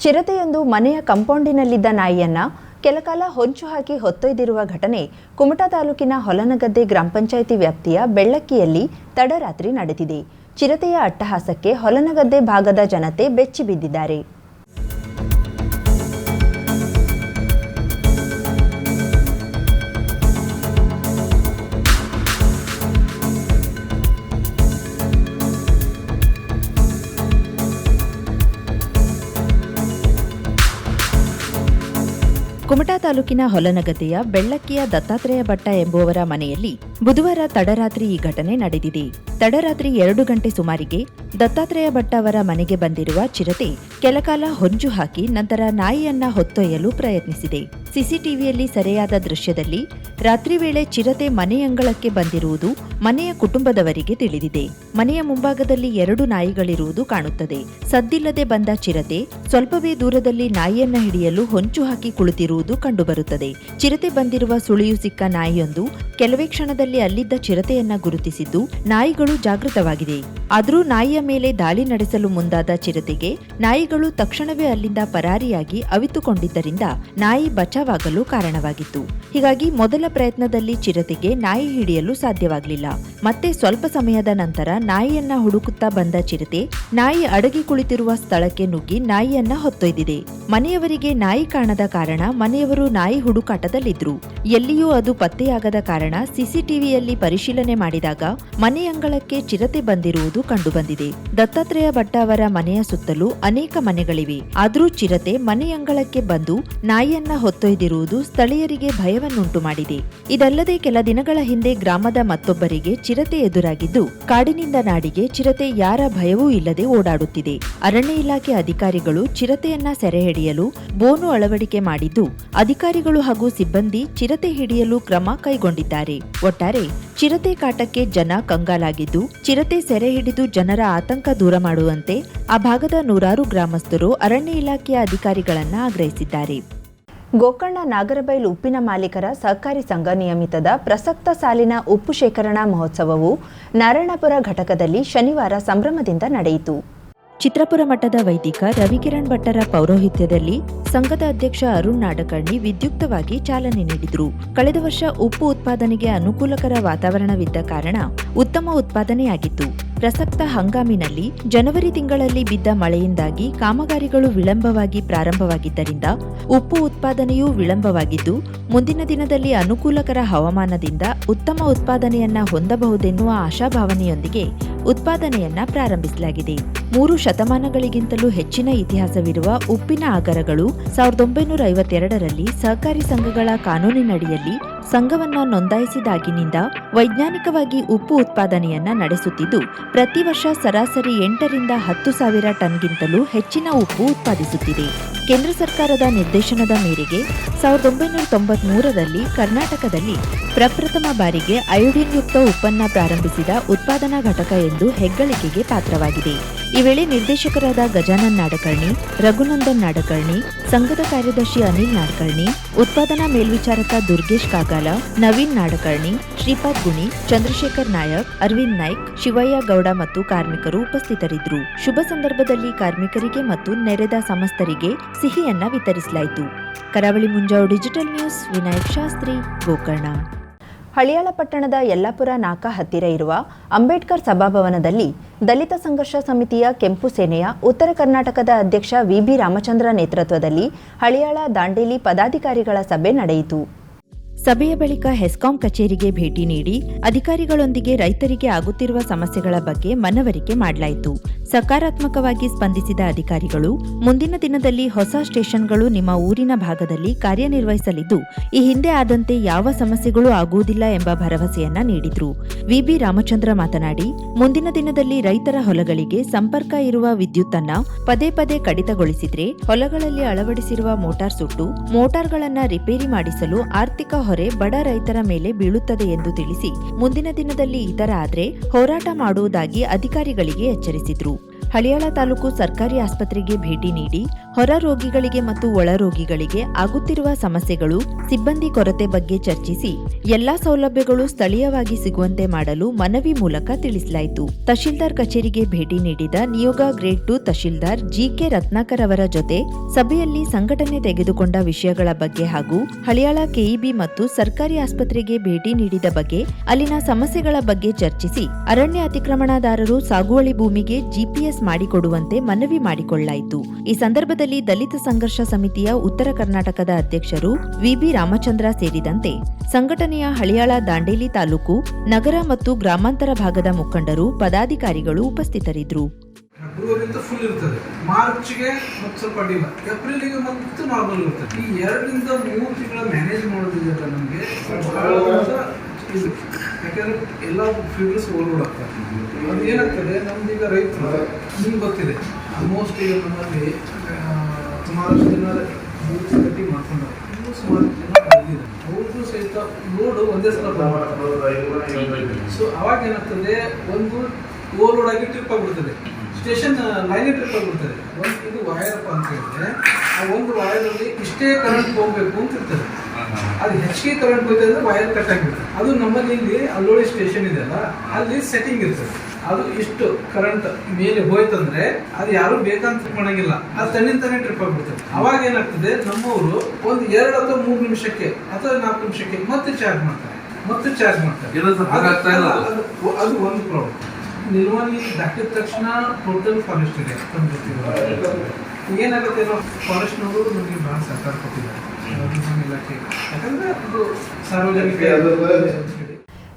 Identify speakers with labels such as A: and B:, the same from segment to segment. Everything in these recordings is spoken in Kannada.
A: ಚಿರತೆಯೊಂದು ಮನೆಯ ಕಂಪೌಂಡಿನಲ್ಲಿದ್ದ ನಾಯಿಯನ್ನ ಕೆಲಕಾಲ ಹೊಂಚು ಹಾಕಿ ಹೊತ್ತೊಯ್ದಿರುವ ಘಟನೆ ಕುಮಟಾ ತಾಲೂಕಿನ ಹೊಲನಗದ್ದೆ ಗ್ರಾಮ ಪಂಚಾಯಿತಿ ವ್ಯಾಪ್ತಿಯ ಬೆಳ್ಳಕ್ಕಿಯಲ್ಲಿ ತಡರಾತ್ರಿ ನಡೆದಿದೆ. ಚಿರತೆಯ ಅಟ್ಟಹಾಸಕ್ಕೆ ಹೊಲನಗದ್ದೆ ಭಾಗದ ಜನತೆ ಬೆಚ್ಚಿ ಕುಮಟಾ ತಾಲೂಕಿನ ಹೊಲನಗದ್ದೆಯ ಬೆಳ್ಳಕ್ಕಿಯ ದತ್ತಾತ್ರೇಯ ಭಟ್ಟ ಎಂಬುವರ ಮನೆಯಲ್ಲಿ ಬುಧವಾರ ತಡರಾತ್ರಿ ಈ ಘಟನೆ ನಡೆದಿದೆ. ತಡರಾತ್ರಿ ಎರಡು ಗಂಟೆ ಸುಮಾರಿಗೆ ದತ್ತಾತ್ರೇಯ ಭಟ್ ಅವರ ಮನೆಗೆ ಬಂದಿರುವ ಚಿರತೆ ಕೆಲಕಾಲ ಹೊಂಜು ಹಾಕಿ ನಂತರ ನಾಯಿಯನ್ನ ಹೊತ್ತೊಯ್ಯಲು ಪ್ರಯತ್ನಿಸಿದೆ. ಸಿಸಿಟಿವಿಯಲ್ಲಿ ಸೆರೆಯಾದ ದೃಶ್ಯದಲ್ಲಿ ರಾತ್ರಿ ವೇಳೆ ಚಿರತೆ ಮನೆಯಂಗಳಕ್ಕೆ ಬಂದಿರುವುದು ಮನೆಯ ಕುಟುಂಬದವರಿಗೆ ತಿಳಿದಿದೆ. ಮನೆಯ ಮುಂಭಾಗದಲ್ಲಿ ಎರಡು ನಾಯಿಗಳಿರುವುದು ಕಾಣುತ್ತದೆ. ಸದ್ದಿಲ್ಲದೆ ಬಂದ ಚಿರತೆ ಸ್ವಲ್ಪವೇ ದೂರದಲ್ಲಿ ನಾಯಿಯನ್ನ ಹಿಡಿಯಲು ಹೊಂಚು ಹಾಕಿ ಕುಳಿತಿರುವುದು ಕಂಡುಬರುತ್ತದೆ. ಚಿರತೆ ಬಂದಿರುವ ಸುಳಿಯು ಸಿಕ್ಕ ನಾಯಿಯೊಂದು ಕೆಲವೇ ಕ್ಷಣದಲ್ಲಿ ಅಲ್ಲಿದ್ದ ಚಿರತೆಯನ್ನ ಗುರುತಿಸಿದ್ದು ನಾಯಿಗಳು ಜಾಗೃತವಾಗಿದೆ. ಆದರೂ ನಾಯಿಯ ಮೇಲೆ ದಾಳಿ ನಡೆಸಲು ಮುಂದಾದ ಚಿರತೆಗೆ ನಾಯಿಗಳು ತಕ್ಷಣವೇ ಅಲ್ಲಿಂದ ಪರಾರಿಯಾಗಿ ಅವಿತುಕೊಂಡಿದ್ದರಿಂದ ನಾಯಿ ಬಚಾವಾಗಲು ಕಾರಣವಾಗಿತ್ತು. ಹೀಗಾಗಿ ಮೊದಲ ಪ್ರಯತ್ನದಲ್ಲಿ ಚಿರತೆಗೆ ನಾಯಿ ಹಿಡಿಯಲು ಸಾಧ್ಯವಾಗಲಿಲ್ಲ. ಮತ್ತೆ ಸ್ವಲ್ಪ ಸಮಯದ ನಂತರ ನಾಯಿಯನ್ನ ಹುಡುಕುತ್ತಾ ಬಂದ ಚಿರತೆ ನಾಯಿ ಅಡಗಿ ಕುಳಿತಿರುವ ಸ್ಥಳಕ್ಕೆ ನುಗ್ಗಿ ನಾಯಿಯನ್ನ ಹೊತ್ತೊಯ್ದಿದೆ. ಮನೆಯವರಿಗೆ ನಾಯಿ ಕಾಣದ ಕಾರಣ ಮನೆಯವರು ನಾಯಿ ಹುಡುಕಾಟದಲ್ಲಿದ್ರು. ಎಲ್ಲಿಯೂ ಅದು ಪತ್ತೆಯಾಗದ ಕಾರಣ ಸಿಸಿಟಿವಿಯಲ್ಲಿ ಪರಿಶೀಲನೆ ಮಾಡಿದಾಗ ಮನೆಯಂಗಳಕ್ಕೆ ಚಿರತೆ ಬಂದಿರುವುದು ಕಂಡುಬಂದಿದೆ. ದತ್ತಾತ್ರೇಯ ಭಟ್ಟ ಅವರ ಮನೆಯ ಸುತ್ತಲೂ ಅನೇಕ ಮನೆಗಳಿವೆ. ಆದರೂ ಚಿರತೆ ಮನೆಯಂಗಳಕ್ಕೆ ಬಂದು ನಾಯಿಯನ್ನ ಹೊತ್ತೊಯ್ದಿರುವುದು ಸ್ಥಳೀಯರಿಗೆ ಭಯವನ್ನುಂಟು ಮಾಡಿದೆ ಇದಲ್ಲದೆ ಕೆಲ ದಿನಗಳ ಹಿಂದೆ ಗ್ರಾಮದ ಮತ್ತೊಬ್ಬರಿಗೆ ಚಿರತೆ ಎದುರಾಗಿದ್ದು, ಕಾಡಿನಿಂದ ನಾಡಿಗೆ ಚಿರತೆ ಯಾರ ಭಯವೂ ಇಲ್ಲದೆ ಓಡಾಡುತ್ತಿದೆ. ಅರಣ್ಯ ಇಲಾಖೆ ಅಧಿಕಾರಿಗಳು ಚಿರತೆಯನ್ನ ಸೆರೆ ಹಿಡಿಯಲು ಬೋನು ಅಳವಡಿಕೆ ಮಾಡಿದ್ದು, ಅಧಿಕಾರಿಗಳು ಹಾಗೂ ಸಿಬ್ಬಂದಿ ಚಿರತೆ ಹಿಡಿಯಲು ಕ್ರಮ ಕೈಗೊಂಡಿದ್ದಾರೆ. ಒಟ್ಟಾರೆ ಚಿರತೆ ಕಾಟಕ್ಕೆ ಜನ ಕಂಗಾಲಾಗಿದ್ದು ಚಿರತೆ ಸೆರೆ ಹಿಡಿದು ಜನರ ಆತಂಕ ದೂರ ಮಾಡುವಂತೆ ಆ ಭಾಗದ ನೂರಾರು ಗ್ರಾಮಸ್ಥರು ಅರಣ್ಯ ಇಲಾಖೆಯ ಅಧಿಕಾರಿಗಳನ್ನ ಆಗ್ರಹಿಸಿದ್ದಾರೆ. ಗೋಕರ್ಣ ನಾಗರಬೈಲು ಉಪ್ಪಿನ ಮಾಲೀಕರ ಸಹಕಾರಿ ಸಂಘ ನಿಯಮಿತದ ಪ್ರಸಕ್ತ ಸಾಲಿನ ಉಪ್ಪು ಶೇಖರಣಾ ಮಹೋತ್ಸವವು ನಾರಾಯಣಪುರ ಘಟಕದಲ್ಲಿ ಶನಿವಾರ ಸಂಭ್ರಮದಿಂದ ನಡೆಯಿತು. ಚಿತ್ರಪುರ ಮಠದ ವೈದಿಕ ರವಿಕಿರಣ್ ಭಟ್ಟರ ಪೌರೋಹಿತ್ಯದಲ್ಲಿ ಸಂಘದ ಅಧ್ಯಕ್ಷ ಅರುಣ್ ನಾಡಕರ್ಣಿ ವಿದ್ಯುಕ್ತವಾಗಿ ಚಾಲನೆ ನೀಡಿದರು. ಕಳೆದ ವರ್ಷ ಉಪ್ಪು ಉತ್ಪಾದನೆಗೆ ಅನುಕೂಲಕರ ವಾತಾವರಣವಿದ್ದ ಕಾರಣ ಉತ್ತಮ ಉತ್ಪಾದನೆಯಾಗಿತ್ತು. ಪ್ರಸಕ್ತ ಹಂಗಾಮಿನಲ್ಲಿ ಜನವರಿ ತಿಂಗಳಲ್ಲಿ ಬಿದ್ದ ಮಳೆಯಿಂದಾಗಿ ಕಾಮಗಾರಿಗಳು ವಿಳಂಬವಾಗಿ ಪ್ರಾರಂಭವಾಗಿದ್ದರಿಂದ ಉಪ್ಪು ಉತ್ಪಾದನೆಯೂ ವಿಳಂಬವಾಗಿದ್ದು, ಮುಂದಿನ ದಿನದಲ್ಲಿ ಅನುಕೂಲಕರ ಹವಾಮಾನದಿಂದ ಉತ್ತಮ ಉತ್ಪಾದನೆಯನ್ನ ಹೊಂದಬಹುದೆನ್ನುವ ಆಶಾಭಾವನೆಯೊಂದಿಗೆ ಉತ್ಪಾದನೆಯನ್ನ ಪ್ರಾರಂಭಿಸಲಾಗಿದೆ. ಮೂರು ಶತಮಾನಗಳಿಗಿಂತಲೂ ಹೆಚ್ಚಿನ ಇತಿಹಾಸವಿರುವ ಉಪ್ಪಿನ ಆಗರಗಳು ಸಾವಿರದ ಒಂಬೈನೂರ ಐವತ್ತೆರಡರಲ್ಲಿ ಸಹಕಾರಿ ಸಂಘಗಳ ಕಾನೂನಿನಡಿಯಲ್ಲಿ ಸಂಘವನ್ನ ನೋಂದಾಯಿಸಿದಾಗಿನಿಂದ ವೈಜ್ಞಾನಿಕವಾಗಿ ಉಪ್ಪು ಉತ್ಪಾದನೆಯನ್ನ ನಡೆಸುತ್ತಿದ್ದು, ಪ್ರತಿ ವರ್ಷ ಸರಾಸರಿ ಎಂಟರಿಂದ ಹತ್ತು ಸಾವಿರ ಟನ್ಗಿಂತಲೂ ಹೆಚ್ಚಿನ ಉಪ್ಪು ಉತ್ಪಾದಿಸುತ್ತಿದೆ. ಕೇಂದ್ರ ಸರ್ಕಾರದ ನಿರ್ದೇಶನದ ಮೇರೆಗೆ ಸಾವಿರದ ಒಂಬೈನೂರ ತೊಂಬತ್ಮೂರರಲ್ಲಿ ಕರ್ನಾಟಕದಲ್ಲಿ ಪ್ರಪ್ರಥಮ ಬಾರಿಗೆ ಅಯೋಡಿನ್ಯುಕ್ತ ಉಪ್ಪನ್ನ ಪ್ರಾರಂಭಿಸಿದ ಉತ್ಪಾದನಾ ಘಟಕ ಎಂದು ಹೆಗ್ಗಳಿಕೆಗೆ ಪಾತ್ರವಾಗಿದೆ. ಈ ವೇಳೆ ನಿರ್ದೇಶಕರಾದ ಗಜಾನನ್ ನಾಡಕರ್ಣಿ, ರಘುನಂದನ್ ನಾಡಕರ್ಣಿ, ಸಂಘದ ಕಾರ್ಯದರ್ಶಿ ಅನಿಲ್ ನಾಡಕರ್ಣಿ, ಉತ್ಪಾದನಾ ಮೇಲ್ವಿಚಾರಕ ದುರ್ಗೇಶ್ ಕಾಗಾಲ, ನವೀನ್ ನಾಡಕರ್ಣಿ, ಶ್ರೀಪಾದ್ ಗುಣಿ, ಚಂದ್ರಶೇಖರ್ ನಾಯಕ್, ಅರವಿಂದ್ ನಾಯ್ಕ್, ಶಿವಯ್ಯ ಗೌಡ ಮತ್ತು ಕಾರ್ಮಿಕರು ಉಪಸ್ಥಿತರಿದ್ದರು. ಶುಭ ಸಂದರ್ಭದಲ್ಲಿ ಕಾರ್ಮಿಕರಿಗೆ ಮತ್ತು ನೆರೆದ ಸಮಸ್ತರಿಗೆ ಸಿಹಿಯನ್ನ ವಿತರಿಸಲಾಯಿತು. Karavali Munjavu digital news, Vinayak Shastri, Gokarna. Haliyal ಪಟ್ಟಣದ ಯಲ್ಲಾಪುರ ನಾಕಾ ಹತ್ತಿರ ಇರುವ ಅಂಬೇಡ್ಕರ್ ಸಭಾಭವನದಲ್ಲಿ ದಲಿತ ಸಂಘರ್ಷ ಸಮಿತಿಯ ಕೆಂಪು ಸೇನೆಯ ಉತ್ತರ ಕರ್ನಾಟಕದ ಅಧ್ಯಕ್ಷ ವಿಬಿ ರಾಮಚಂದ್ರ ನೇತೃತ್ವದಲ್ಲಿ ಹಳಿಯಾಳ ದಾಂಡೇಲಿ ಪದಾಧಿಕಾರಿಗಳ ಸಭೆ ನಡೆಯಿತು. ಸಭೆಯ ಬಳಿಕ ಹೆಸ್ಕಾಂ ಕಚೇರಿಗೆ ಭೇಟಿ ನೀಡಿ ಅಧಿಕಾರಿಗಳೊಂದಿಗೆ ರೈತರಿಗೆ ಆಗುತ್ತಿರುವ ಸಮಸ್ಯೆಗಳ ಬಗ್ಗೆ ಮನವರಿಕೆ ಮಾಡಲಾಯಿತು. ಸಕಾರಾತ್ಮಕವಾಗಿ ಸ್ಪಂದಿಸಿದ ಅಧಿಕಾರಿಗಳು, ಮುಂದಿನ ದಿನದಲ್ಲಿ ಹೊಸ ಸ್ಟೇಷನ್ಗಳು ನಿಮ್ಮ ಊರಿನ ಭಾಗದಲ್ಲಿ ಕಾರ್ಯನಿರ್ವಹಿಸಲಿದ್ದು, ಈ ಹಿಂದೆ ಆದಂತೆ ಯಾವ ಸಮಸ್ಯೆಗಳು ಆಗುವುದಿಲ್ಲ ಎಂಬ ಭರವಸೆಯನ್ನ ನೀಡಿದ್ರು. ವಿಬಿ ರಾಮಚಂದ್ರ ಮಾತನಾಡಿ, ಮುಂದಿನ ದಿನದಲ್ಲಿ ರೈತರ ಹೊಲಗಳಿಗೆ ಸಂಪರ್ಕ ಇರುವ ವಿದ್ಯುತ್ತನ್ನ ಪದೇ ಪದೇ ಕಡಿತಗೊಳಿಸಿದ್ರೆ, ಹೊಲಗಳಲ್ಲಿ ಅಳವಡಿಸಿರುವ ಮೋಟಾರ್ ಸುಟ್ಟು ಮೋಟಾರ್ಗಳನ್ನ ರಿಪೇರಿ ಮಾಡಿಸಲು ಆರ್ಥಿಕ ಹೊರೆ ಬಡ ರೈತರ ಮೇಲೆ ಬೀಳುತ್ತದೆ ಎಂದು ತಿಳಿಸಿ ಮುಂದಿನ ದಿನದಲ್ಲಿ ಇತರ ಆದರೆ ಹೋರಾಟ ಮಾಡುವುದಾಗಿ ಅಧಿಕಾರಿಗಳಿಗೆ ಎಚ್ಚರಿಸಿದ್ರು. ಹಳಿಯಾಳ ತಾಲೂಕು ಸರ್ಕಾರಿ ಆಸ್ಪತ್ರೆಗೆ ಭೇಟಿ ನೀಡಿ ಹೊರ ರೋಗಿಗಳಿಗೆ ಮತ್ತು ಒಳ ರೋಗಿಗಳಿಗೆ ಆಗುತ್ತಿರುವ ಸಮಸ್ಯೆಗಳು ಸಿಬ್ಬಂದಿ ಕೊರತೆ ಬಗ್ಗೆ ಚರ್ಚಿಸಿ ಎಲ್ಲಾ ಸೌಲಭ್ಯಗಳು ಸ್ಥಳೀಯವಾಗಿ ಸಿಗುವಂತೆ ಮಾಡಲು ಮನವಿ ಮೂಲಕ ತಿಳಿಸಲಾಯಿತು. ತಹಶೀಲ್ದಾರ್ ಕಚೇರಿಗೆ ಭೇಟಿ ನೀಡಿದ ನಿಯೋಗ grade two tahsildar G K Ratnakar ಅವರ ಜೊತೆ ಸಭೆಯಲ್ಲಿ ಸಂಘಟನೆ ತೆಗೆದುಕೊಂಡ ವಿಷಯಗಳ ಬಗ್ಗೆ ಹಾಗೂ ಹಳಿಯಾಳ ಕೆಇಬಿ ಮತ್ತು ಸರ್ಕಾರಿ ಆಸ್ಪತ್ರೆಗೆ ಭೇಟಿ ನೀಡಿದ ಬಗ್ಗೆ, ಅಲ್ಲಿನ ಸಮಸ್ಯೆಗಳ ಬಗ್ಗೆ ಚರ್ಚಿಸಿ ಅರಣ್ಯ ಅತಿಕ್ರಮಣದಾರರು ಸಾಗುವಳಿ ಭೂಮಿಗೆ ಜಿಪಿಎಸ್ ಮಾಡಿಕೊಡುವಂತೆ ಮನವಿ ಮಾಡಿಕೊಳ್ಳಲಾಯಿತು ಈ ಸಂದರ್ಭದಲ್ಲಿ ದಲಿತ ಸಂಘರ್ಷ ಸಮಿತಿಯ ಉತ್ತರ ಕರ್ನಾಟಕದ ಅಧ್ಯಕ್ಷರು ವಿಬಿ ರಾಮಚಂದ್ರ ಸೇರಿದಂತೆ ಸಂಘಟನೆಯ ಹಳಿಯಾಳ ದಾಂಡೇಲಿ ತಾಲೂಕು, ನಗರ ಮತ್ತು ಗ್ರಾಮಾಂತರ ಭಾಗದ ಮುಖಂಡರು, ಪದಾಧಿಕಾರಿಗಳು ಉಪಸ್ಥಿತರಿದ್ದರು.
B: ಯಾಕಂದ್ರೆ ಎಲ್ಲ ಆಗ್ತದೆ. ಅದು ಏನಾಗ್ತದೆ ನಮ್ದೀಗ ರೈತರು, ನಿಮ್ಗೆ ಗೊತ್ತಿದೆ. ಆಲ್ಮೋಸ್ಟ್ ಈಗ ನಮ್ಮಲ್ಲಿ ಸುಮಾರಷ್ಟು ಜನ ಬೂತ್ ಕಟ್ಟಿ ಮಾಡ್ಕೊಂಡಾರೆ ಇನ್ನೂ ಸುಮಾರು ಜನ ಬಂದಿದ್ದಾರೆ. ಅವ್ರಿಗೂ ಸಹಿತ ಲೋಡು ಒಂದೇ ಸಲ ಸೊ ಅವಾಗ ಏನಾಗ್ತದೆ, ಒಂದು ಓವರ್ಲೋಡ್ ಆಗಿ ಟ್ರಿಪ್ ಆಗ್ಬಿಡ್ತದೆ. ಸ್ಟೇಷನ್ ಲೈನೇ ಟ್ರಿಪ್ ಆಗ್ಬಿಡ್ತದೆ. ಒಂದು ಇದು ವಾಯರಪ್ಪ ಅಂತ ಹೇಳಿದ್ರೆ, ಆ ಒಂದು ವಾಯರಲ್ಲಿ ಇಷ್ಟೇ ಕರೆಂಟ್ ಹೋಗ್ಬೇಕು ಅಂತ ಇರ್ತದೆ. ಅದು ಹೆಚ್ಚಿಗೆ ಕರೆಂಟ್ ಹೋಯ್ತು ಅಂದ್ರೆ ವೈರ್ ಕಟ್ ಆಗಿಬಿಡುತ್ತೆ. ಅದು ನಮ್ಮಲ್ಲಿ ಇಲ್ಲಿ ಅಲ್ಲೋಳಿ ಸ್ಟೇಷನ್ ಇದೆಯಲ್ಲ ಅಲ್ಲಿ ಸೆಟ್ಟಿಂಗ್ ಇರ್ತದೆ. ಅದು ಇಷ್ಟು ಕರೆಂಟ್ ಮೇಲೆ ಹೋಯ್ತಂದ್ರೆ ಅದು ಯಾರು ಬೇಕಂತ ಮಾಡಂಗಿಲ್ಲ. ಅದು ತನ್ನಿಂತಾನೆ ಟ್ರಿಪ್ ಆಗ್ಬಿಡ್ತದೆ. ಅವಾಗ ಏನಾಗ್ತದೆ? ನಮ್ಮವರು ಒಂದು ಎರಡು ಅಥವಾ ಮೂರು ನಿಮಿಷಕ್ಕೆ ಅಥವಾ ನಾಲ್ಕು ನಿಮಿಷಕ್ಕೆ ಮತ್ತೆ ಚಾರ್ಜ್ ಮಾಡ್ತಾರೆ. ಮತ್ತೆ ಚಾರ್ಜ್ ಮಾಡ್ತಾರೆ.
C: ಅದು.
B: ಒಂದು ಪ್ರಾಬ್ಲಮ್ ನಿರ್ವಹಣೆ ದಾಟಿದ ತಕ್ಷಣ ಟೋಟಲ್ ಫಾರೆಸ್ಟ್ ಇದೆ. ಏನಾಗುತ್ತೆ ಫಾರೆಸ್ಟ್ನವರು ನಮಗೆ ಬಹಳ ಸರ್ಕಾರ ಕೊಟ್ಟಿದ್ದಾರೆ ಇಲಾಖೆ. ಯಾಕಂದ್ರೆ ಅದು ಸಾರ್ವಜನಿಕ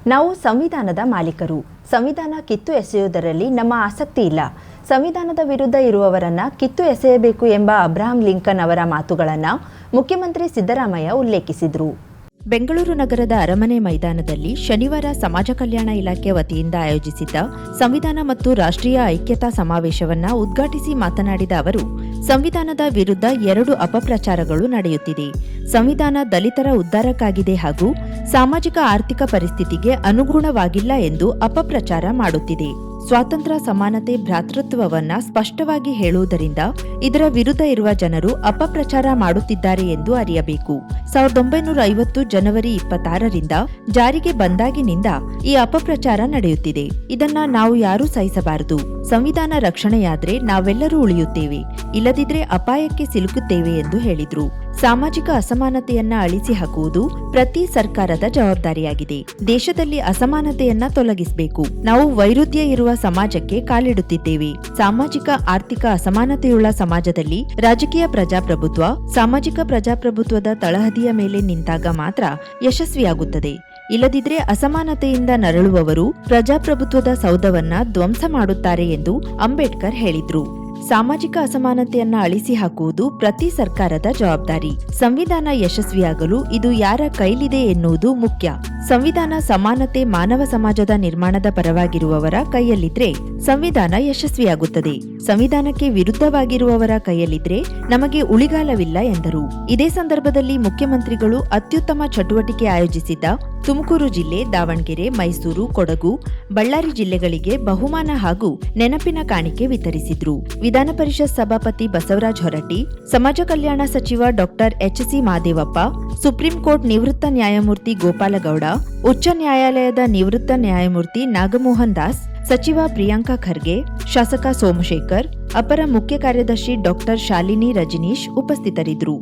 A: ನಾವು ಸಂವಿಧಾನದ ಮಾಲೀಕರು. ಸಂವಿಧಾನ ಕಿತ್ತು ಎಸೆಯುವುದರಲ್ಲಿ ನಮ್ಮ ಆಸಕ್ತಿ ಇಲ್ಲ. ಸಂವಿಧಾನದ ವಿರುದ್ಧ ಇರುವವರನ್ನ ಕಿತ್ತು ಎಸೆಯಬೇಕು ಎಂಬ ಅಬ್ರಾಹಂ ಲಿಂಕನ್ ಅವರ ಮಾತುಗಳನ್ನು ಮುಖ್ಯಮಂತ್ರಿ ಸಿದ್ದರಾಮಯ್ಯ ಉಲ್ಲೇಖಿಸಿದರು. ಬೆಂಗಳೂರು ನಗರದ ಅರಮನೆ ಮೈದಾನದಲ್ಲಿ ಶನಿವಾರ ಸಮಾಜ ಕಲ್ಯಾಣ ಇಲಾಖೆ ವತಿಯಿಂದ ಆಯೋಜಿಸಿದ್ದ ಸಂವಿಧಾನ ಮತ್ತು ರಾಷ್ಟ್ರೀಯ ಐಕ್ಯತಾ ಸಮಾವೇಶವನ್ನ ಉದ್ಘಾಟಿಸಿ ಮಾತನಾಡಿದ ಅವರು, ಸಂವಿಧಾನದ ವಿರುದ್ಧ ಎರಡು ಅಪಪ್ರಚಾರಗಳು ನಡೆಯುತ್ತಿದೆ. ಸಂವಿಧಾನ ದಲಿತರ ಉದ್ಧಾರಕ್ಕಾಗಿದೆ ಹಾಗೂ ಸಾಮಾಜಿಕ ಆರ್ಥಿಕ ಪರಿಸ್ಥಿತಿಗೆ ಅನುಗುಣವಾಗಿಲ್ಲ ಎಂದು ಅಪಪ್ರಚಾರ ಮಾಡುತ್ತಿದೆ. ಸ್ವಾತಂತ್ರ್ಯ, ಸಮಾನತೆ, ಭ್ರಾತೃತ್ವವನ್ನ ಸ್ಪಷ್ಟವಾಗಿ ಹೇಳುವುದರಿಂದ ಇದರ ವಿರುದ್ಧ ಇರುವ ಜನರು ಅಪಪ್ರಚಾರ ಮಾಡುತ್ತಿದ್ದಾರೆ ಎಂದು ಅರಿಯಬೇಕು. ಸಾವಿರದ ಒಂಬೈನೂರ ಐವತ್ತು ಜನವರಿ ಇಪ್ಪತ್ತಾರರಿಂದ ಜಾರಿಗೆ ಬಂದಾಗಿನಿಂದ ಈ ಅಪಪ್ರಚಾರ ನಡೆಯುತ್ತಿದೆ. ಇದನ್ನ ನಾವು ಯಾರೂ ಸಹಿಸಬಾರದು. ಸಂವಿಧಾನ ರಕ್ಷಣೆಯಾದ್ರೆ ನಾವೆಲ್ಲರೂ ಉಳಿಯುತ್ತೇವೆ. ಇಲ್ಲದಿದ್ರೆ ಅಪಾಯಕ್ಕೆ ಸಿಲುಕುತ್ತೇವೆ ಎಂದು ಹೇಳಿದ್ರು. ಸಾಮಾಜಿಕ ಅಸಮಾನತೆಯನ್ನ ಅಳಿಸಿ ಹಾಕುವುದು ಪ್ರತಿ ಸರ್ಕಾರದ ಜವಾಬ್ದಾರಿಯಾಗಿದೆ. ದೇಶದಲ್ಲಿ ಅಸಮಾನತೆಯನ್ನ ತೊಲಗಿಸಬೇಕು. ನಾವು ವೈರುಧ್ಯ ಇರುವ ಸಮಾಜಕ್ಕೆ ಕಾಲಿಡುತ್ತಿದ್ದೇವೆ. ಸಾಮಾಜಿಕ, ಆರ್ಥಿಕ ಅಸಮಾನತೆಯುಳ್ಳ ಸಮಾಜದಲ್ಲಿ ರಾಜಕೀಯ ಪ್ರಜಾಪ್ರಭುತ್ವ, ಸಾಮಾಜಿಕ ಪ್ರಜಾಪ್ರಭುತ್ವದ ತಳಹದಿಯ ಮೇಲೆ ನಿಂತಾಗ ಮಾತ್ರ ಯಶಸ್ವಿಯಾಗುತ್ತದೆ. ಇಲ್ಲದಿದ್ರೆ ಅಸಮಾನತೆಯಿಂದ ನರಳುವವರು ಪ್ರಜಾಪ್ರಭುತ್ವದ ಸೌಧವನ್ನ ಧ್ವಂಸ ಮಾಡುತ್ತಾರೆ ಎಂದು ಅಂಬೇಡ್ಕರ್ ಹೇಳಿದ್ರು. ಸಾಮಾಜಿಕ ಅಸಮಾನತೆಯನ್ನ ಅಳಿಸಿ ಹಾಕುವುದು ಪ್ರತಿ ಸರ್ಕಾರದ ಜವಾಬ್ದಾರಿ. ಸಂವಿಧಾನ ಯಶಸ್ವಿಯಾಗಲು ಇದು ಯಾರ ಕೈಲಿದೆ ಎನ್ನುವುದು ಮುಖ್ಯ. ಸಂವಿಧಾನ ಸಮಾನತೆ ಮಾನವ ಸಮಾಜದ ನಿರ್ಮಾಣದ ಪರವಾಗಿರುವವರ ಕೈಯಲ್ಲಿದ್ರೆ ಸಂವಿಧಾನ ಯಶಸ್ವಿಯಾಗುತ್ತದೆ. ಸಂವಿಧಾನಕ್ಕೆ ವಿರುದ್ಧವಾಗಿರುವವರ ಕೈಯಲ್ಲಿದ್ರೆ ನಮಗೆ ಉಳಿಗಾಲವಿಲ್ಲ ಎಂದರು. ಇದೇ ಸಂದರ್ಭದಲ್ಲಿ ಮುಖ್ಯಮಂತ್ರಿಗಳು ಅತ್ಯುತ್ತಮ ಚಟುವಟಿಕೆ ಆಯೋಜಿಸಿದ್ದ ತುಮಕೂರು ಜಿಲ್ಲೆ ದಾವಣಗೆರೆ, ಮೈಸೂರು, ಕೊಡಗು, ಬಳ್ಳಾರಿ ಜಿಲ್ಲೆಗಳಿಗೆ ಬಹುಮಾನ ಹಾಗೂ ನೆನಪಿನ ಕಾಣಿಕೆ ವಿತರಿಸಿದ್ರು. ವಿಧಾನ ಪರಿಷತ್ ಸಭಾಪತಿ ಬಸವರಾಜ ಹೊರಟ್ಟಿ, ಸಮಾಜ ಕಲ್ಯಾಣ ಸಚಿವ doctor H C Madevappa, supreme court ನಿವೃತ್ತ ನ್ಯಾಯಮೂರ್ತಿ ಗೋಪಾಲಗೌಡ, ಉಚ್ಚ ನ್ಯಾಯಾಲಯದ ನಿವೃತ್ತ ನ್ಯಾಯಮೂರ್ತಿ ನಾಗಮೋಹನ್ ದಾಸ್, ಸಚಿವ ಪ್ರಿಯಾಂಕಾ ಖರ್ಗೆ, ಶಾಸಕ ಸೋಮಶೇಖರ್, ಅಪರ ಮುಖ್ಯ ಕಾರ್ಯದರ್ಶಿ ಡಾಕ್ಟರ್ ಶಾಲಿನಿ ರಜನೀಶ್ ಉಪಸ್ಥಿತರಿದ್ದರು.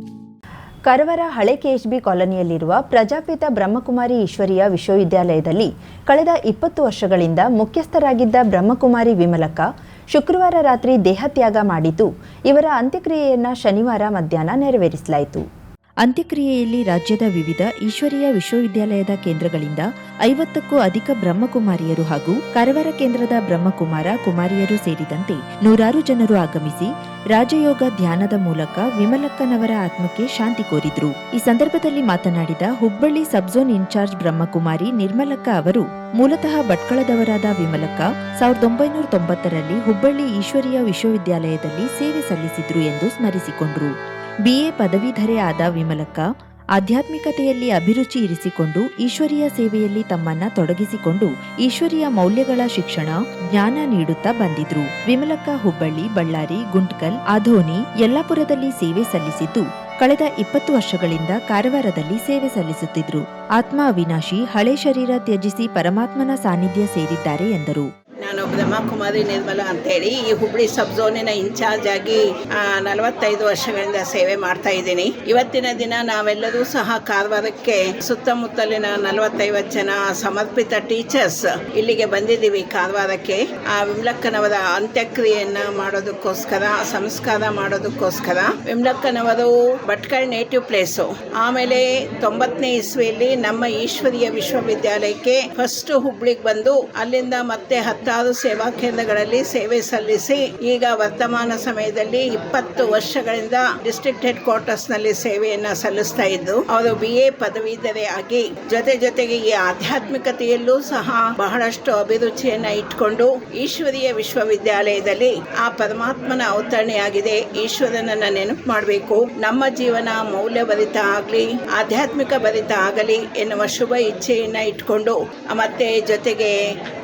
A: ಕರವರ ಹಳೆ ಕೆಎಚ್ಬಿ ಕಾಲೋನಿಯಲ್ಲಿರುವ ಪ್ರಜಾಪಿತ ಬ್ರಹ್ಮಕುಮಾರಿ ಈಶ್ವರಿಯ ವಿಶ್ವವಿದ್ಯಾಲಯದಲ್ಲಿ ಕಳೆದ ಇಪ್ಪತ್ತು ವರ್ಷಗಳಿಂದ ಮುಖ್ಯಸ್ಥರಾಗಿದ್ದ ಬ್ರಹ್ಮಕುಮಾರಿ ವಿಮಲಕ್ಕ ಶುಕ್ರವಾರ ರಾತ್ರಿ ದೇಹತ್ಯಾಗ ಮಾಡಿದ್ದು ಇವರ ಅಂತ್ಯಕ್ರಿಯೆಯನ್ನ ಶನಿವಾರ ಮಧ್ಯಾಹ್ನ ನೆರವೇರಿಸಲಾಯಿತು. ಅಂತ್ಯಕ್ರಿಯೆಯಲ್ಲಿ ರಾಜ್ಯದ ವಿವಿಧ ಈಶ್ವರೀಯ ವಿಶ್ವವಿದ್ಯಾಲಯದ ಕೇಂದ್ರಗಳಿಂದ ಐವತ್ತಕ್ಕೂ ಅಧಿಕ ಬ್ರಹ್ಮಕುಮಾರಿಯರು ಹಾಗೂ ಕಾರವಾರ ಕೇಂದ್ರದ ಬ್ರಹ್ಮಕುಮಾರ ಕುಮಾರಿಯರು ಸೇರಿದಂತೆ ನೂರಾರು ಜನರು ಆಗಮಿಸಿ ರಾಜಯೋಗ ಧ್ಯಾನದ ಮೂಲಕ ವಿಮಲಕ್ಕನವರ ಆತ್ಮಕ್ಕೆ ಶಾಂತಿ ಕೋರಿದ್ರು. ಈ ಸಂದರ್ಭದಲ್ಲಿ ಮಾತನಾಡಿದ ಹುಬ್ಬಳ್ಳಿ ಸಬ್ಝೋನ್ ಇನ್ಚಾರ್ಜ್ ಬ್ರಹ್ಮಕುಮಾರಿ ನಿರ್ಮಲಕ್ಕ ಅವರು, ಮೂಲತಃ ಭಟ್ಕಳದವರಾದ ವಿಮಲಕ್ಕ ಸಾವಿರದ ಒಂಬೈನೂರ ತೊಂಬತ್ತರಲ್ಲಿ ಹುಬ್ಬಳ್ಳಿ ಈಶ್ವರೀಯ ವಿಶ್ವವಿದ್ಯಾಲಯದಲ್ಲಿ ಸೇವೆ ಸಲ್ಲಿಸಿದ್ರು ಎಂದು ಸ್ಮರಿಸಿಕೊಂಡ್ರು. ಬಿಎ ಪದವೀಧರೆ ಆದ ವಿಮಲಕ್ಕ ಆಧ್ಯಾತ್ಮಿಕತೆಯಲ್ಲಿ ಅಭಿರುಚಿ ಇರಿಸಿಕೊಂಡು ಈಶ್ವರಿಯ ಸೇವೆಯಲ್ಲಿ ತಮ್ಮನ್ನ ತೊಡಗಿಸಿಕೊಂಡು ಈಶ್ವರಿಯ ಮೌಲ್ಯಗಳ ಶಿಕ್ಷಣ, ಜ್ಞಾನ ನೀಡುತ್ತಾ ಬಂದಿದ್ರು. ವಿಮಲಕ್ಕ ಹುಬ್ಬಳ್ಳಿ, ಬಳ್ಳಾರಿ, ಗುಂಟ್ಕಲ್, ಆಧೋನಿ ಯಲ್ಲಾಪುರದಲ್ಲಿ ಸೇವೆ ಸಲ್ಲಿಸಿದ್ದು, ಕಳೆದ ಇಪ್ಪತ್ತು ವರ್ಷಗಳಿಂದ ಕಾರವಾರದಲ್ಲಿ ಸೇವೆ ಸಲ್ಲಿಸುತ್ತಿದ್ರು. ಆತ್ಮ ಅವಿನಾಶಿ ಹಳೆ ಶರೀರ ತ್ಯಜಿಸಿ ಪರಮಾತ್ಮನ ಸಾನ್ನಿಧ್ಯ ಸೇರಿದ್ದಾರೆ ಎಂದರು.
C: ನಾನು ಕುಮಾರಿ ನಿರ್ಮಲ ಅಂತೇಳಿ ಈ ಹುಬ್ಳಿ ಸಬ್ ಝೋನಿನ ಇನ್ಚಾರ್ಜ್ ಆಗಿ ನಲವತ್ತೈದು ವರ್ಷಗಳಿಂದ ಸೇವೆ ಮಾಡ್ತಾ ಇದ್ದೀನಿ. ಇವತ್ತಿನ ದಿನ ನಾವೆಲ್ಲರೂ ಸಹ ಕಾರವಾರಕ್ಕೆ ಸುತ್ತಮುತ್ತಲಿನ ನಲವತ್ತೈವತ್ತು ಜನ ಸಮರ್ಪಿತ ಟೀಚರ್ಸ್ ಇಲ್ಲಿಗೆ ಬಂದಿದ್ದೀವಿ ಕಾರವಾರಕ್ಕೆ. ಆ, ವಿಮ್ಲಕ್ಕನವರ ಅಂತ್ಯಕ್ರಿಯೆಯನ್ನ ಮಾಡೋದಕ್ಕೋಸ್ಕರ, ಸಂಸ್ಕಾರ ಮಾಡೋದಕ್ಕೋಸ್ಕರ. ವಿಮ್ಲಕ್ಕನವರು ಭಟ್ಕಳ್ ನೇಟಿವ್ ಪ್ಲೇಸು. ಆಮೇಲೆ ತೊಂಬತ್ತನೇ ಇಸ್ವಿಯಲ್ಲಿ ನಮ್ಮ ಈಶ್ವರೀಯ ವಿಶ್ವವಿದ್ಯಾಲಯಕ್ಕೆ ಫಸ್ಟ್ ಹುಬ್ಳಿಗೆ ಬಂದು, ಅಲ್ಲಿಂದ ಮತ್ತೆ ಹತ್ತಾರು ಸೇವಾ ಕೇಂದ್ರಗಳಲ್ಲಿ ಸೇವೆ ಸಲ್ಲಿಸಿ, ಈಗ ವರ್ತಮಾನ ಸಮಯದಲ್ಲಿ ಇಪ್ಪತ್ತು ವರ್ಷಗಳಿಂದ ಡಿಸ್ಟ್ರಿಕ್ಟ್ ಹೆಡ್ ಕ್ವಾರ್ಟರ್ಸ್ನಲ್ಲಿ ಸೇವೆಯನ್ನ ಸಲ್ಲಿಸ್ತಾ ಇದ್ದು, ಅವರು ಬಿ ಎ ಪದವೀಧರೆ ಆಗಿ ಜೊತೆ ಜೊತೆಗೆ ಈ ಆಧ್ಯಾತ್ಮಿಕತೆಯಲ್ಲೂ ಸಹ ಬಹಳಷ್ಟು ಅಭಿರುಚಿಯನ್ನ ಇಟ್ಕೊಂಡು ಈಶ್ವರೀಯ ವಿಶ್ವವಿದ್ಯಾಲಯದಲ್ಲಿ ಆ ಪರಮಾತ್ಮನ ಅವತರಣೆಯಾಗಿದೆ. ಈಶ್ವರನನ್ನ ನೆನಪು ಮಾಡಬೇಕು. ನಮ್ಮ ಜೀವನ ಮೌಲ್ಯಭರಿತ ಆಗಲಿ, ಆಧ್ಯಾತ್ಮಿಕ ಭರಿತ ಆಗಲಿ ಎನ್ನುವ ಶುಭ ಇಚ್ಛೆಯನ್ನ ಇಟ್ಕೊಂಡು, ಮತ್ತೆ ಜೊತೆಗೆ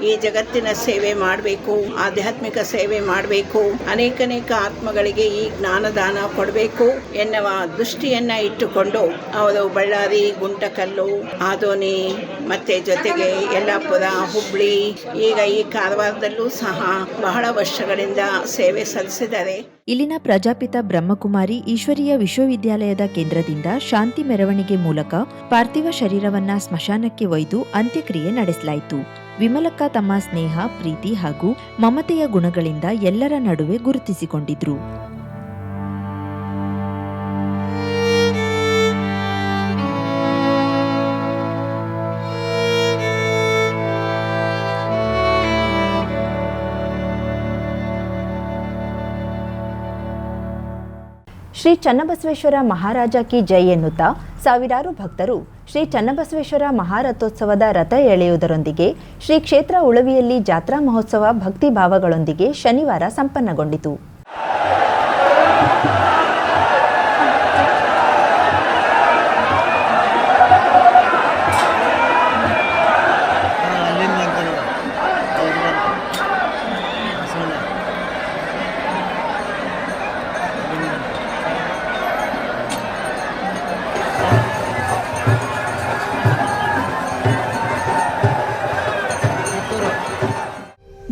C: ಈ ಜಗತ್ತಿನ ಸೇವೆ ಮಾಡಬೇಕು, ಆಧ್ಯಾತ್ಮಿಕ ಸೇವೆ ಮಾಡಬೇಕು, ಅನೇಕನೇಕ ಆತ್ಮಗಳಿಗೆ ಈ ಜ್ಞಾನದಾನ ಕೊಡಬೇಕು ಎನ್ನುವ ದೃಷ್ಟಿಯನ್ನ ಇಟ್ಟುಕೊಂಡು ಅವರು ಬಳ್ಳಾರಿ, ಗುಂಟಕಲ್ಲು, ಆದೋನಿ ಮತ್ತೆ ಜೊತೆಗೆ ಯಲ್ಲಾಪುರ, ಹುಬ್ಳಿ ಈಗ ಈ ಕಾರವಾರದಲ್ಲೂ ಸಹ ಬಹಳ ವರ್ಷಗಳಿಂದ ಸೇವೆ ಸಲ್ಲಿಸಿದ್ದಾರೆ.
A: ಇಲ್ಲಿನ ಪ್ರಜಾಪಿತ ಬ್ರಹ್ಮಕುಮಾರಿ ಈಶ್ವರೀಯ ವಿಶ್ವವಿದ್ಯಾಲಯದ ಕೇಂದ್ರದಿಂದ ಶಾಂತಿ ಮೆರವಣಿಗೆ ಮೂಲಕ ಪಾರ್ಥಿವ ಶರೀರವನ್ನ ಸ್ಮಶಾನಕ್ಕೆ ಒಯ್ದು ಅಂತ್ಯಕ್ರಿಯೆ ನಡೆಸಲಾಯಿತು. ವಿಮಲಕ್ಕ ತಮ್ಮ ಸ್ನೇಹ, ಪ್ರೀತಿ ಹಾಗೂ ಮಮತೆಯ ಗುಣಗಳಿಂದ ಎಲ್ಲರ ನಡುವೆ ಗುರುತಿಸಿಕೊಂಡಿದ್ರು. ಶ್ರೀ ಚನ್ನಬಸವೇಶ್ವರ ಮಹಾರಾಜ ಕಿ ಜೈ ಎನ್ನುತ್ತಾ ಸಾವಿರಾರು ಭಕ್ತರು ಶ್ರೀ ಚನ್ನಬಸವೇಶ್ವರ ಮಹಾರಥೋತ್ಸವದ ರಥ ಎಳೆಯುವುದರೊಂದಿಗೆ ಶ್ರೀ ಕ್ಷೇತ್ರ ಉಳವಿಯಲ್ಲಿ ಜಾತ್ರಾ ಮಹೋತ್ಸವ ಭಕ್ತಿ ಭಾವಗಳೊಂದಿಗೆ ಶನಿವಾರ ಸಂಪನ್ನಗೊಂಡಿತು.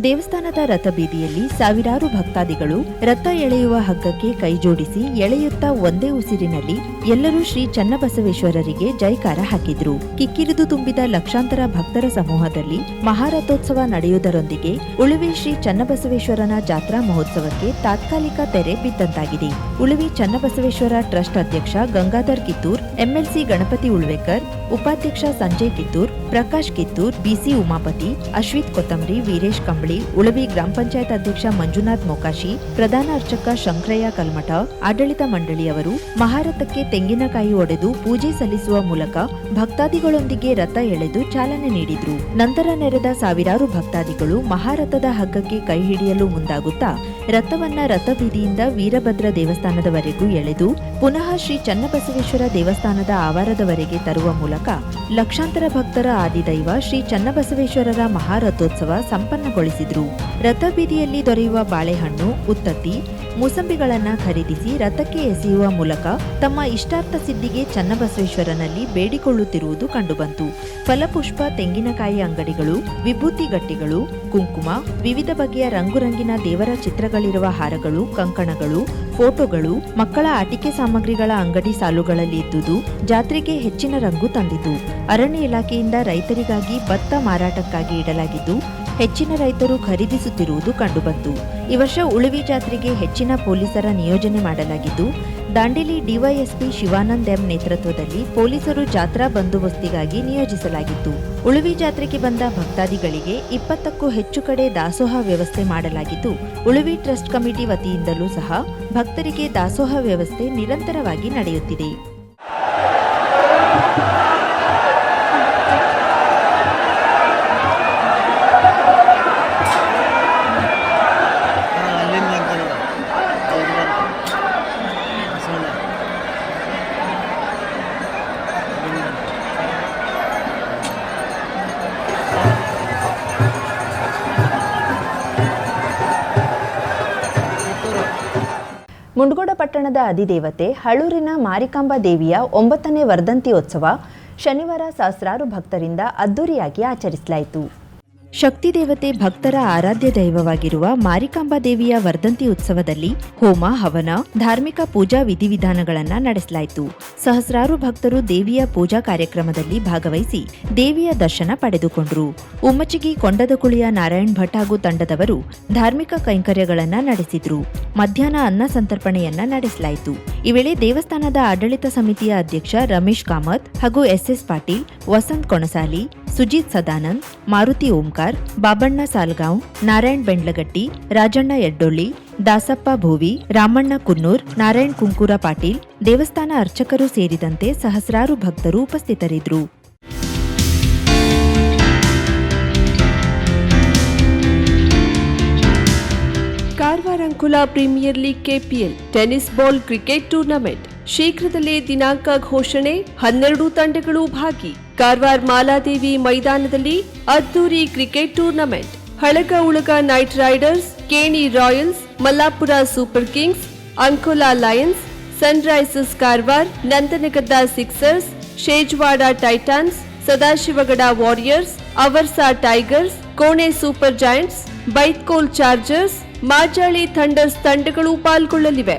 A: ದೇವಸ್ಥಾನದ ರಥಬೀದಿಯಲ್ಲಿ ಸಾವಿರಾರು ಭಕ್ತಾದಿಗಳು ರಥ ಎಳೆಯುವ ಹಗ್ಗಕ್ಕೆ ಕೈಜೋಡಿಸಿ ಎಳೆಯುತ್ತಾ ಒಂದೇ ಉಸಿರಿನಲ್ಲಿ ಎಲ್ಲರೂ ಶ್ರೀ ಚನ್ನಬಸವೇಶ್ವರರಿಗೆ ಜೈಕಾರ ಹಾಕಿದ್ರು. ಕಿಕ್ಕಿರಿದು ತುಂಬಿದ ಲಕ್ಷಾಂತರ ಭಕ್ತರ ಸಮೂಹದಲ್ಲಿ ಮಹಾರಥೋತ್ಸವ ನಡೆಯುವುದರೊಂದಿಗೆ ಉಳುವೆ ಶ್ರೀ ಚನ್ನಬಸವೇಶ್ವರನ ಜಾತ್ರಾ ಮಹೋತ್ಸವಕ್ಕೆ ತಾತ್ಕಾಲಿಕ ತೆರೆ ಬಿದ್ದಂತಾಗಿದೆ. ಉಳುವಿ ಚನ್ನಬಸವೇಶ್ವರ ಟ್ರಸ್ಟ್ ಅಧ್ಯಕ್ಷ ಗಂಗಾಧರ್ ಕಿತ್ತೂರ್, ಎಂಎಲ್ಸಿ ಗಣಪತಿ ಉಳ್ವೇಕರ್, ಉಪಾಧ್ಯಕ್ಷ ಸಂಜಯ್ ಕಿತ್ತೂರ್, ಪ್ರಕಾಶ್ ಕಿತ್ತೂರ್, ಬಿಸಿ ಉಮಾಪತಿ, ಅಶ್ವಿತ್ ಕೊತ್ತಂಬರಿ, ವೀರೇಶ್ ಕಂಬಳಿ, ಉಳವಿ ಗ್ರಾಮ ಪಂಚಾಯತ್ ಅಧ್ಯಕ್ಷ ಮಂಜುನಾಥ್ ಮೊಕಾಶಿ, ಪ್ರಧಾನ ಅರ್ಚಕ ಶಂಕ್ರಯ್ಯ ಕಲ್ಮಠ, ಆಡಳಿತ ಮಂಡಳಿಯವರು ಮಹಾರಥಕ್ಕೆ ತೆಂಗಿನಕಾಯಿ ಒಡೆದು ಪೂಜೆ ಸಲ್ಲಿಸುವ ಮೂಲಕ ಭಕ್ತಾದಿಗಳೊಂದಿಗೆ ರಥ ಎಳೆದು ಚಾಲನೆ ನೀಡಿದ್ರು. ನಂತರ ನೆರೆದ ಸಾವಿರಾರು ಭಕ್ತಾದಿಗಳು ಮಹಾರಥದ ಹಗ್ಗಕ್ಕೆ ಕೈ ಹಿಡಿಯಲು ಮುಂದಾಗುತ್ತಾ ರಥವನ್ನ ರಥಬೀದಿಯಿಂದ ವೀರಭದ್ರ ದೇವಸ್ಥಾನದವರೆಗೂ ಎಳೆದು ಪುನಃ ಶ್ರೀ ಚನ್ನಬಸವೇಶ್ವರ ದೇವಸ್ಥಾನದ ಆವಾರದವರೆಗೆ ತರುವ ಮೂಲಕ ಲಕ್ಷಾಂತರ ಭಕ್ತರ ಆದಿದೈವ ಶ್ರೀ ಚನ್ನಬಸವೇಶ್ವರರ ಮಹಾರಥೋತ್ಸವ ಸಂಪನ್ನಗೊಳಿಸಿದ್ರು. ರಥಬೀದಿಯಲ್ಲಿ ದೊರೆಯುವ ಬಾಳೆಹಣ್ಣು, ಉತ್ತತ್ತಿ ಮೂಸಂಬಿಗಳನ್ನ ಖರೀದಿಸಿ ರಥಕ್ಕೆ ಎಸೆಯುವ ಮೂಲಕ ತಮ್ಮ ಇಷ್ಟಾರ್ಥ ಸಿದ್ಧಿಗೆ ಚನ್ನಬಸವೇಶ್ವರನಲ್ಲಿ ಬೇಡಿಕೊಳ್ಳುತ್ತಿರುವುದು ಕಂಡುಬಂತು. ಫಲಪುಷ್ಪ, ತೆಂಗಿನಕಾಯಿ ಅಂಗಡಿಗಳು, ವಿಭೂತಿ ಗಟ್ಟಿಗಳು, ಕುಂಕುಮ, ವಿವಿಧ ಬಗೆಯ ರಂಗುರಂಗಿನ ದೇವರ ಚಿತ್ರಗಳಿರುವ ಹಾರಗಳು, ಕಂಕಣಗಳು, ಫೋಟೋಗಳು, ಮಕ್ಕಳ ಆಟಿಕೆ ಸಾಮಗ್ರಿಗಳ ಅಂಗಡಿ ಸಾಲುಗಳಲ್ಲಿ ಇದ್ದುದು ಜಾತ್ರೆಗೆ ಹೆಚ್ಚಿನ ರಂಗು ತಂದಿತು. ಅರಣ್ಯ ಇಲಾಖೆಯಿಂದ ರೈತರಿಗಾಗಿ ಭತ್ತ ಮಾರಾಟಕ್ಕಾಗಿ ಇಡಲಾಗಿದ್ದು ಹೆಚ್ಚಿನ ರೈತರು ಖರೀದಿಸುತ್ತಿರುವುದು ಕಂಡುಬಂತು. ಈ ವರ್ಷ ಉಳುವಿ ಜಾತ್ರೆಗೆ ಹೆಚ್ಚಿನ ಪೊಲೀಸರ ನಿಯೋಜನೆ ಮಾಡಲಾಗಿದ್ದು, ದಾಂಡೇಲಿ ಡಿವೈಎಸ್ಪಿ ಶಿವಾನಂದ್ ಎಂ ನೇತೃತ್ವದಲ್ಲಿ ಪೊಲೀಸರು ಜಾತ್ರಾ ಬಂದೋಬಸ್ತಿಗಾಗಿ ನಿಯೋಜಿಸಲಾಗಿತ್ತು. ಉಳುವಿ ಜಾತ್ರೆಗೆ ಬಂದ ಭಕ್ತಾದಿಗಳಿಗೆ ಇಪ್ಪತ್ತಕ್ಕೂ ಹೆಚ್ಚು ಕಡೆ ದಾಸೋಹ ವ್ಯವಸ್ಥೆ ಮಾಡಲಾಗಿದ್ದು, ಉಳುವಿ ಟ್ರಸ್ಟ್ ಕಮಿಟಿ ವತಿಯಿಂದಲೂ ಸಹ ಭಕ್ತರಿಗೆ ದಾಸೋಹ ವ್ಯವಸ್ಥೆ ನಿರಂತರವಾಗಿ ನಡೆಯುತ್ತಿದೆ. ಪಟ್ಟಣದ ಅಧಿದೇವತೆ ಹಳೂರಿನ ಮಾರಿಕಾಂಬಾ ದೇವಿಯ ಒಂಬತ್ತನೇ ವರ್ಧಂತಿಯೋತ್ಸವ ಶನಿವಾರ ಸಹಸ್ರಾರು ಭಕ್ತರಿಂದ ಅದ್ದೂರಿಯಾಗಿ ಆಚರಿಸಲಾಯಿತು. ಶಕ್ತಿ ದೇವತೆ ಭಕ್ತರ ಆರಾಧ್ಯ ದೈವವಾಗಿರುವ ಮಾರಿಕಾಂಬಾ ದೇವಿಯ ವರ್ಧಂತಿ ಉತ್ಸವದಲ್ಲಿ ಹೋಮ, ಹವನ, ಧಾರ್ಮಿಕ ಪೂಜಾ ವಿಧಿವಿಧಾನಗಳನ್ನು ನಡೆಸಲಾಯಿತು. ಸಹಸ್ರಾರು ಭಕ್ತರು ದೇವಿಯ ಪೂಜಾ ಕಾರ್ಯಕ್ರಮದಲ್ಲಿ ಭಾಗವಹಿಸಿ ದೇವಿಯ ದರ್ಶನ ಪಡೆದುಕೊಂಡರು. ಉಮ್ಮಚಿಗಿ ಕೊಂಡದಕುಳಿಯ ನಾರಾಯಣ್ ಭಟ್ ಹಾಗೂ ತಂಡದವರು ಧಾರ್ಮಿಕ ಕೈಂಕರ್ಯಗಳನ್ನ ನಡೆಸಿದ್ರು. ಮಧ್ಯಾಹ್ನ ಅನ್ನ ಸಂತರ್ಪಣೆಯನ್ನ ನಡೆಸಲಾಯಿತು. ಈ ವೇಳೆ ದೇವಸ್ಥಾನದ ಆಡಳಿತ ಸಮಿತಿಯ ಅಧ್ಯಕ್ಷ ರಮೇಶ್ ಕಾಮತ್ ಹಾಗೂ ಎಸ್ಎಸ್ ಪಾಟೀಲ್, ವಸಂತ್ ಕೊಣಸಾಲಿ, ಸುಜಿತ್ ಸದಾನಂದ್, ಮಾರುತಿ ಓಂಕಾರ್ ಬಾಬಣ್ಣ ಸಾಲ್ಗಾಂವ್, ನಾರಾಯಣ್ ಬೆಂಡ್ಲಗಟ್ಟಿ, ರಾಜಣ್ಣ ಯಡ್ಡೊಳ್ಳಿ, ದಾಸಪ್ಪ ಭೋವಿ, ರಾಮಣ್ಣ ಕುನ್ನೂರ್, ನಾರಾಯಣ್ ಕುಂಕೂರ ಪಾಟೀಲ್, ದೇವಸ್ಥಾನ ಅರ್ಚಕರು ಸೇರಿದಂತೆ ಸಹಸ್ರಾರು ಭಕ್ತರು ಉಪಸ್ಥಿತರಿದ್ದರು.
D: ಕಾರ್ವಾರಂಕುಲ premier league KPL tennis ball cricket tournament ಶೀಘ್ರದಲ್ಲೇ ದಿನಾಂಕ ಘೋಷಣೆ, ಹನ್ನೆರಡು ತಂಡಗಳು ಭಾಗಿ. ಕಾರವಾರ ಮಾಲಾದೇವಿ ಮೈದಾನದಲ್ಲಿ ಅದ್ದೂರಿ cricket tournament. Halaga Ulaga knight riders, Keni royals, Mallapur super kings, Ankola lions, sunrisers Karwar, Nandanagadda sixers, Shejwada titans, Sadashivagad warriors, Avarsa tigers, Kone super giants, Baithkol chargers, Majali thunders ತಂಡಗಳು ಪಾಲ್ಗೊಳ್ಳಲಿವೆ.